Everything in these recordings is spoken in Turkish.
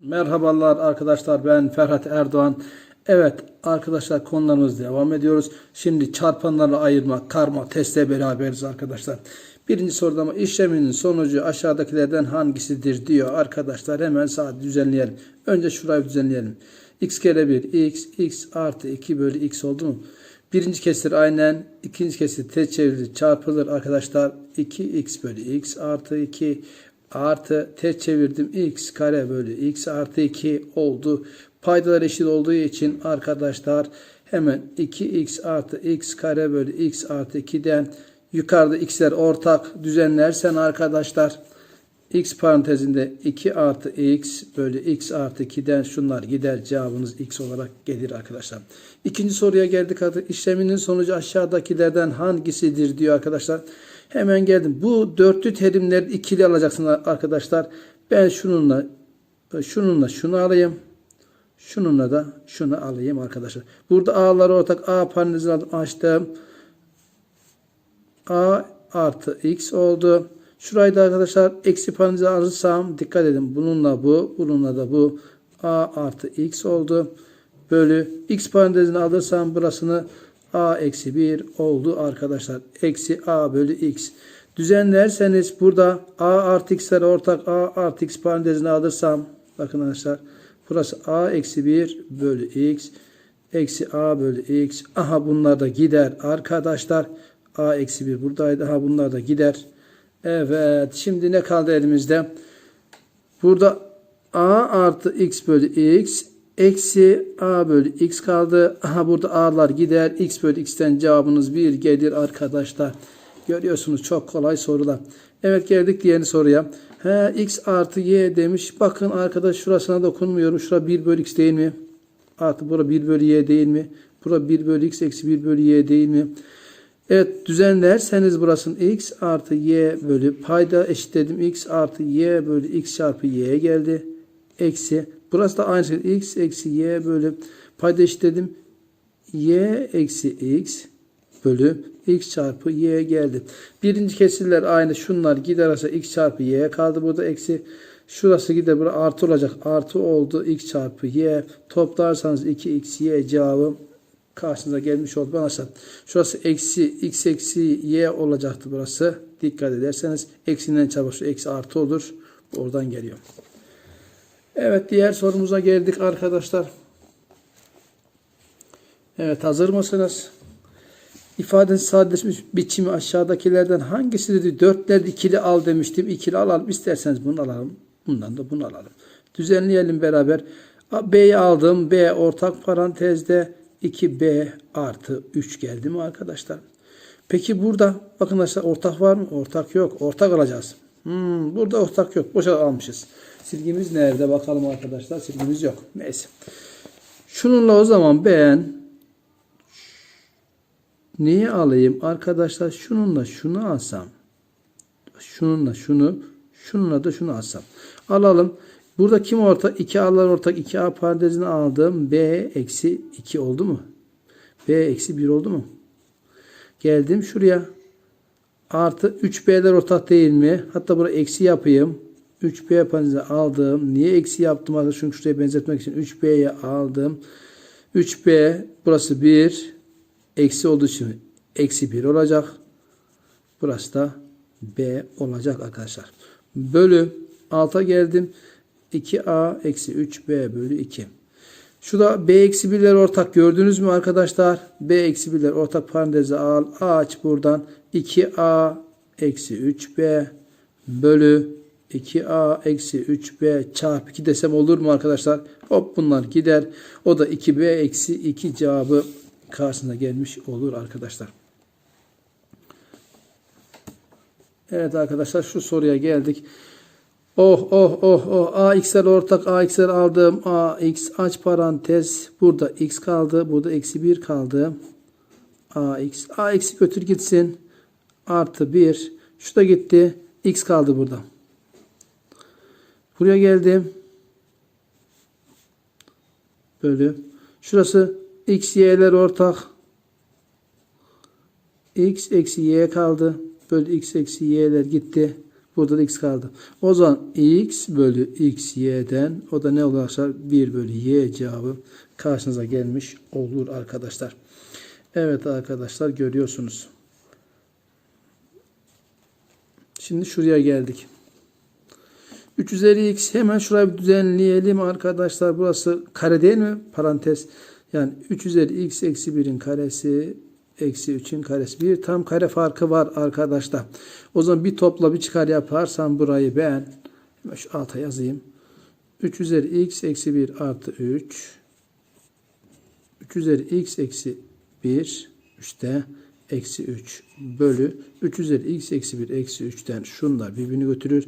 Merhabalar arkadaşlar ben Ferhat Erdoğan. Evet arkadaşlar konularımız devam ediyoruz. Şimdi çarpanlarla ayırma, karma, testle beraberiz arkadaşlar. Birinci soruda ama işleminin sonucu aşağıdakilerden hangisidir diyor arkadaşlar. Hemen saat düzenleyelim. Önce şurayı düzenleyelim. x kere 1 x, x artı 2 bölü x oldu mu? Birinci kesir aynen, ikinci kesir ters çevrilir çarpılır arkadaşlar. 2x bölü x artı 2 artı ters çevirdim x kare bölü x artı 2 oldu. Paydalar eşit olduğu için arkadaşlar hemen 2x artı x kare bölü x artı 2'den yukarıda x'ler ortak düzenlersen arkadaşlar x parantezinde 2 artı x bölü x artı 2'den şunlar gider cevabınız x olarak gelir arkadaşlar. İkinci soruya geldik artık işleminin sonucu aşağıdakilerden hangisidir diyor arkadaşlar. Hemen geldim. Bu dörtlü terimler ikili alacaksınız arkadaşlar. Ben şununla şununla şunu alayım. Şununla da şunu alayım arkadaşlar. Burada a'ları ortak a parantezini açtım. a artı x oldu. Şurayı da arkadaşlar eksi parantezi alırsam dikkat edin. Bununla bu, bununla da bu a artı x oldu. Bölü x parantezini alırsam burasını a eksi 1 oldu arkadaşlar. Eksi a bölü x. Düzenlerseniz burada a artı x'ler ortak a artı x parantezini alırsam bakın arkadaşlar burası a eksi 1 bölü x eksi a bölü x. Aha bunlar da gider arkadaşlar. a eksi 1 buradaydı. Aha bunlar da gider. Evet şimdi ne kaldı elimizde? Burada a artı x bölü x eksi a bölü x kaldı. Aha burada a'lar gider. x bölü x'ten cevabınız 1 gelir arkadaşlar. Görüyorsunuz çok kolay sorular. Evet geldik diğer soruya. He, x artı y demiş. Bakın arkadaş şurasına dokunmuyorum. Şura 1 bölü x değil mi? Artı bura 1 bölü y değil mi? Bura 1 bölü x eksi 1 bölü y değil mi? Evet düzenlerseniz burasının x artı y bölü payda eşitledim. x artı y bölü x çarpı y geldi. Eksi. Burası da aynı şekilde x eksi y bölü payda eşitledim. y eksi x bölü x çarpı y geldi. Birinci kesirler aynı. Şunlar giderse x çarpı y kaldı. Burada eksi şurası gider. Burada artı olacak. Artı oldu. x çarpı y. Toplarsanız 2x y cevabı karşınıza gelmiş oldu. Arkadaşlar şurası eksi x eksi y olacaktı burası. Dikkat ederseniz eksiden çarpı eksi artı olur. Oradan geliyor. Evet diğer sorumuza geldik arkadaşlar. Evet hazır mısınız? İfadenin sadeleşmiş biçimi aşağıdakilerden hangisidir? Dörtler ikili al demiştim. İkili alalım. İsterseniz bunu alalım. Bundan da bunu alalım. Düzenleyelim beraber. B'yi aldım. B ortak parantezde 2B artı 3 geldi mi arkadaşlar? Peki burada bakın arkadaşlar ortak var mı? Ortak yok. Ortak alacağız. Hmm, burada ortak yok. Boşa almışız. Silgimiz nerede? Bakalım arkadaşlar. Silgimiz yok. Neyse. Şununla o zaman ben neyi alayım? Arkadaşlar şununla şunu alsam. Şununla şunu. Şununla da şunu alsam. Alalım. Burada kim ortak? 2 A'lar ortak. 2A parantezini aldım. B eksi 2 oldu mu? B eksi 1 oldu mu? Geldim şuraya. Artı 3B'ler ortak değil mi? Hatta buraya eksi yapayım. 3B parantezini aldım. Niye eksi yaptım? Artık çünkü şuraya benzetmek için 3B'ye aldım. 3B burası 1. Eksi olduğu için eksi 1 olacak. Burası da B olacak arkadaşlar. Bölü 6'a geldim. 2a eksi 3b bölü 2. Şu da b eksi 1'ler ortak gördünüz mü arkadaşlar? b eksi 1'ler ortak parantezi al. aç buradan. 2a eksi 3b bölü 2a eksi 3b çarpı 2 desem olur mu arkadaşlar? Hop bunlar gider. O da 2b eksi 2 cevabı karşısına gelmiş olur arkadaşlar. Evet arkadaşlar şu soruya geldik. Oh oh oh oh AX'ler ortak AX'ler aldım. AX aç parantez. Burada X kaldı. Burada eksi 1 kaldı. AX. AX'i götür gitsin. Artı 1. Şu da gitti. X kaldı burada. Buraya geldim. Bölü. Şurası X, Y'ler ortak. X eksi Y kaldı. Bölü X eksi Y'ler gitti. Burada da x kaldı. O zaman x bölü x y'den o da ne olursa 1 bölü y cevabı karşınıza gelmiş olur arkadaşlar. Evet arkadaşlar görüyorsunuz. Şimdi şuraya geldik. 3 üzeri x hemen şurayı düzenleyelim arkadaşlar. Burası kare değil mi? Parantez. Yani 3 üzeri x eksi 1'in karesi eksi 3'ün karesi. Bir tam kare farkı var arkadaşlar. O zaman bir topla bir çıkar yaparsam burayı ben şu alta yazayım. 3 üzeri x eksi 1 artı 3 3 üzeri x eksi 1 3'te eksi 3 bölü 3 üzeri x eksi 1 eksi 3'ten şunlar birbirini götürür.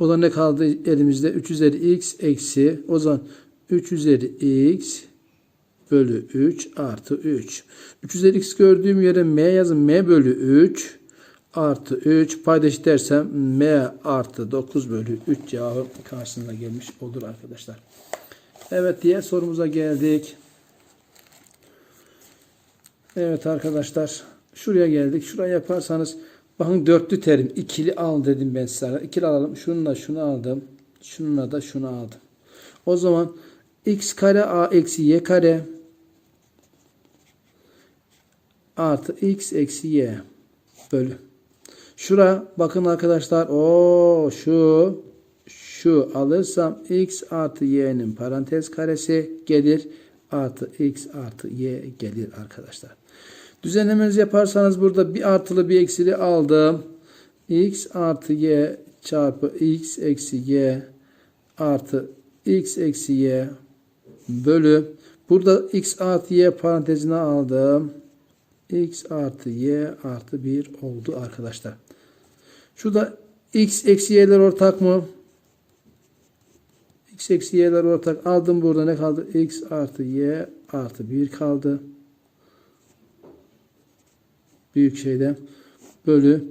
O da ne kaldı elimizde? 3 üzeri x eksi o zaman 3 üzeri x bölü 3 artı 3. 3 üzeri x gördüğüm yere m yazın. m bölü 3 artı 3 paydaş dersem m artı 9 bölü 3 cevabı karşısında gelmiş olur arkadaşlar. Evet diğer sorumuza geldik. Evet arkadaşlar şuraya geldik. Şuraya yaparsanız bakın dörtlü terim ikili al dedim ben size. İkili alalım. Şununla şunu aldım. Şununla da şunu aldım. O zaman x kare a eksi y kare artı x eksi y bölü. Şura bakın arkadaşlar o şu şu alırsam x artı y'nin parantez karesi gelir artı x artı y gelir arkadaşlar. Düzenlemenizi yaparsanız burada bir artılı bir eksili aldım. x artı y çarpı x eksi y artı x eksi y bölü burada x artı y parantezine aldım. x artı y artı 1 oldu arkadaşlar. Şurada x eksi y'ler ortak mı? x eksi y'ler ortak. Aldım burada ne kaldı? x artı y artı 1 kaldı. Büyük şeyde bölü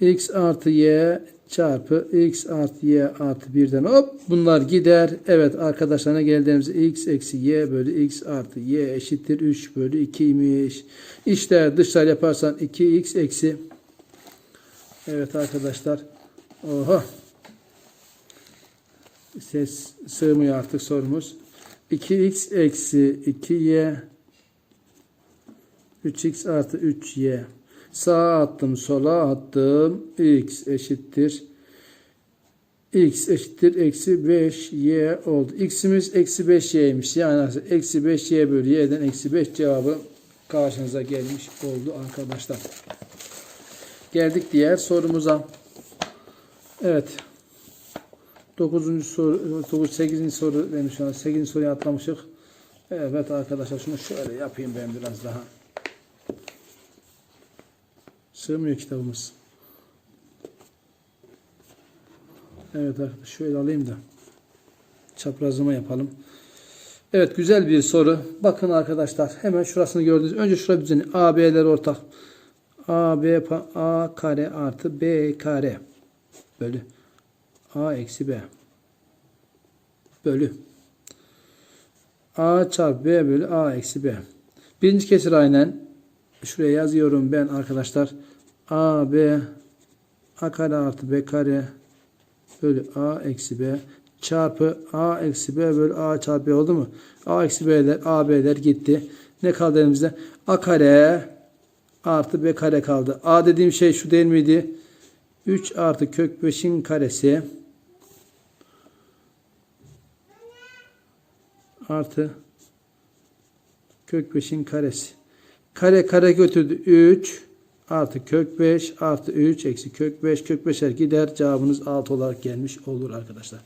x artı y çarpı x artı y artı 1'den hop bunlar gider. Evet arkadaşlarına geldiğimizde x eksi y bölü x artı y eşittir 3 bölü 2'ymiş. İşte dışlar yaparsan 2x eksi Evet arkadaşlar. Oha. Ses sığmıyor artık sorumuz. 2x eksi 2y 3x artı 3y sağa attım sola attım x eşittir x eşittir eksi 5y oldu. x'imiz eksi 5y'ymiş. Yani eksi 5y bölü y'den eksi 5 cevabı karşınıza gelmiş oldu arkadaşlar. Geldik diğer sorumuza. Evet. 9. soru 9 8. soru şu an 8. soruyu atlamışık. Evet arkadaşlar şunu şöyle yapayım ben biraz daha. Sığmıyor kitabımız. Evet arkadaşlar şöyle alayım da çaprazlama yapalım. Evet güzel bir soru. Bakın arkadaşlar hemen şurasını gördünüz. Önce şurada düzeni A, B'ler ortak. A, B, A kare artı B kare bölü A eksi B bölü A çarpı B bölü A eksi B. Birinci kesir aynen şuraya yazıyorum ben arkadaşlar. A, B A kare artı B kare bölü A eksi B çarpı A eksi B bölü A çarpı B oldu mu? A eksi B'ler A B'ler gitti. Ne kaldı elimizde? A kare artı B kare kaldı. A dediğim şey şu değil miydi? 3 artı kök 5'in karesi artı kök 5'in karesi. Kare kare götürdü 3 artı kök 5 artı 3 eksi kök 5 kök 5'er gider. Cevabınız 6 olarak gelmiş olur arkadaşlar.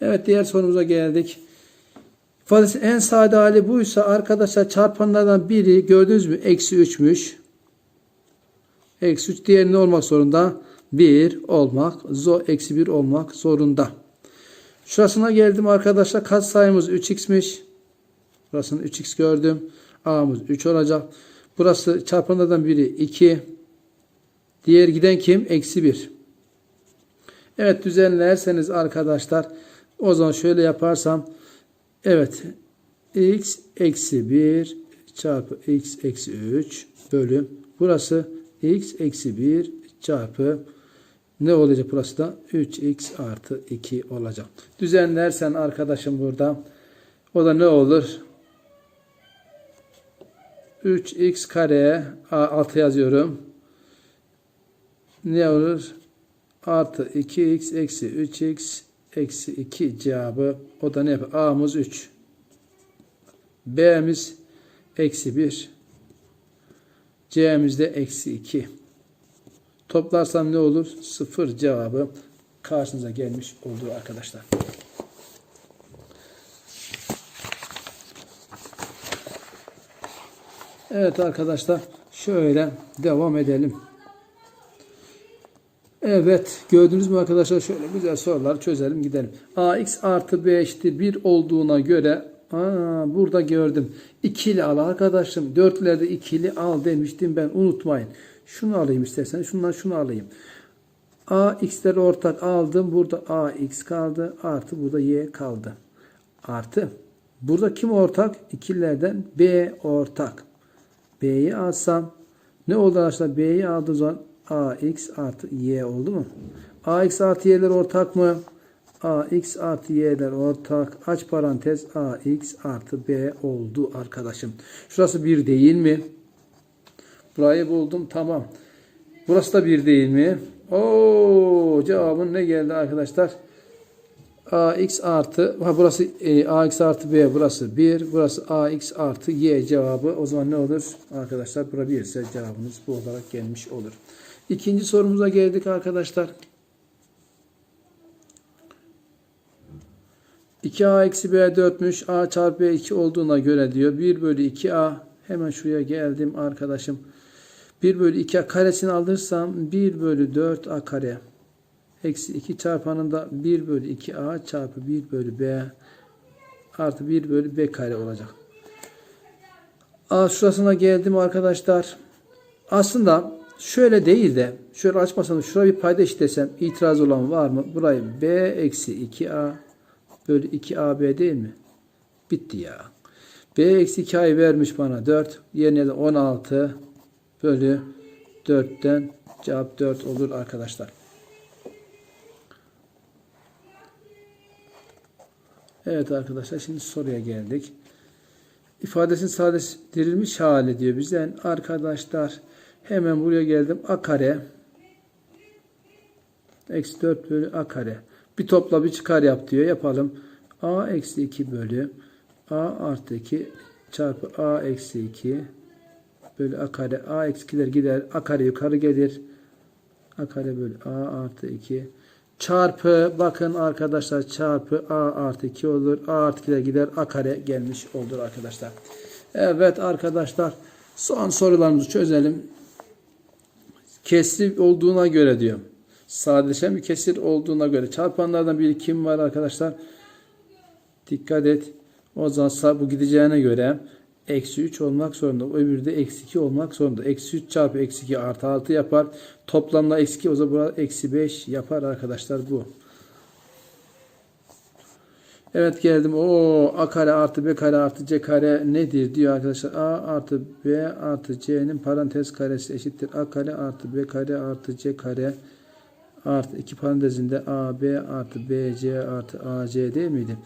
Evet diğer sorumuza geldik. İfadesi en sade hali buysa arkadaşlar çarpanlardan biri gördünüz mü? Eksi 3'müş. Eksi 3 diğeri ne olmak zorunda? 1 olmak, zo eksi 1 olmak zorunda. Şurasına geldim arkadaşlar. Kat sayımız 3x'miş. Burasını 3x gördüm. A'mız 3 olacak. Burası çarpanlardan biri 2. Diğer giden kim? Eksi 1. Evet düzenlerseniz arkadaşlar o zaman şöyle yaparsam evet x eksi 1 çarpı x eksi 3 bölü burası x eksi 1 çarpı Ne olacak burası da? 3x artı 2 olacak. Düzenlersen arkadaşım burada. O da ne olur? 3x kareye a- altı yazıyorum. Ne olur? Artı 2x eksi 3x eksi 2 cevabı. O da ne yapar? A'mız 3. B'miz eksi 1. C'miz de eksi 2. Toplarsam ne olur? 0 cevabı karşınıza gelmiş oldu arkadaşlar. Evet arkadaşlar şöyle devam edelim. Evet gördünüz mü arkadaşlar şöyle güzel sorular çözelim gidelim. ax artı b eşittir 1 olduğuna göre aa, burada gördüm. İkili al arkadaşım. Dörtlerde ikili al demiştim ben unutmayın. Şunu alayım istersen şundan şunu alayım. ax'leri ortak aldım. Burada ax kaldı. Artı burada y kaldı. Artı. Burada kim ortak? İkililerden b ortak. B'yi alsam ne oldu arkadaşlar? B'yi aldığım zaman AX artı Y oldu mu? AX artı Y'ler ortak mı? AX artı Y'ler ortak. Aç parantez AX artı B oldu arkadaşım. Şurası 1 değil mi? Burayı buldum. Tamam. Burası da 1 değil mi? Oo, cevabın ne geldi arkadaşlar? Ax artı ha burası e, ax artı b burası 1 burası ax artı y cevabı o zaman ne olur arkadaşlar bura 1 ise cevabımız bu olarak gelmiş olur. İkinci sorumuza geldik arkadaşlar. 2a eksi b 4'müş. a çarpı b 2 olduğuna göre diyor. 1 bölü 2a hemen şuraya geldim arkadaşım. 1 bölü 2a karesini alırsam 1 bölü 4a kare eksi 2 çarpanında 1 bölü 2a çarpı 1 bölü b artı 1 bölü b kare olacak. A şurasına geldim arkadaşlar. Aslında şöyle değil de şöyle açmasam şuraya bir payda eşitlesem itiraz olan var mı? Burayı b eksi 2a bölü 2ab değil mi? Bitti ya. b eksi 2a'yı vermiş bana 4. Yerine de 16 bölü 4'ten cevap 4 olur arkadaşlar. Evet arkadaşlar şimdi soruya geldik. İfadesinin sadeleştirilmiş hali diyor bizden. Arkadaşlar hemen buraya geldim. A kare eksi 4 bölü A kare. Bir topla bir çıkar yap diyor. Yapalım. A eksi 2 bölü A artı 2 çarpı A eksi 2 bölü A kare. A eksi 2'ler gider. A kare yukarı gelir. A kare bölü A artı 2 çarpı bakın arkadaşlar çarpı a artı 2 olur. a artı 2'ler gider. a kare gelmiş olur arkadaşlar. Evet arkadaşlar son sorularımızı çözelim. Kesir olduğuna göre diyor. Sadeleşen bir kesir olduğuna göre. Çarpanlardan biri kim var arkadaşlar? Dikkat et. O zaman bu gideceğine göre eksi 3 olmak zorunda. Öbürü de eksi 2 olmak zorunda. Eksi 3 çarpı eksi 2 artı 6 yapar. Toplamda eksi 2 o zaman burada eksi 5 yapar arkadaşlar bu. Evet geldim. O a kare artı b kare artı c kare nedir diyor arkadaşlar. a artı b artı c'nin parantez karesi eşittir. a kare artı b kare artı c kare artı iki parantezinde a b artı b c artı a c değil miydi?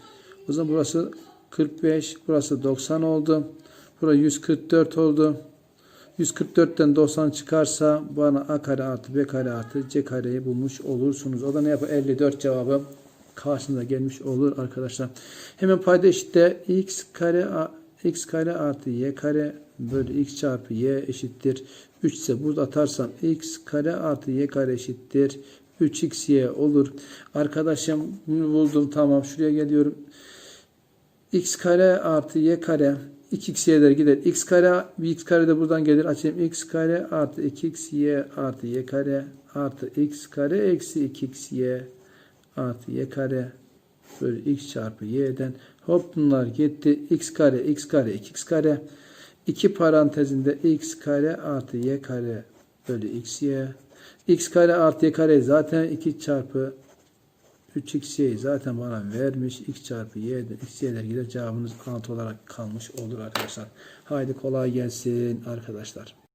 O zaman burası 45 burası 90 oldu. Burası 144 oldu. 144'ten 90 çıkarsa bana a kare artı b kare artı c kareyi bulmuş olursunuz. O da ne yapar? 54 cevabı karşınıza gelmiş olur arkadaşlar. Hemen payda eşitte x kare x kare artı y kare bölü x çarpı y eşittir. 3 ise burada atarsam x kare artı y kare eşittir. 3xy olur. Arkadaşım buldum tamam şuraya geliyorum. x kare artı y kare 2xy'ler gider. x kare x kare de buradan gelir. Açayım x kare artı 2xy artı y kare artı x kare eksi 2xy artı y kare bölü x çarpı y'den hop bunlar gitti. x kare x kare 2x kare 2 parantezinde x kare artı y kare bölü xy x kare artı y kare zaten 2 çarpı 3x'yi zaten bana vermiş. x çarpı y'den x y'ler gider. Cevabımız 6 olarak kalmış olur arkadaşlar. Haydi kolay gelsin arkadaşlar.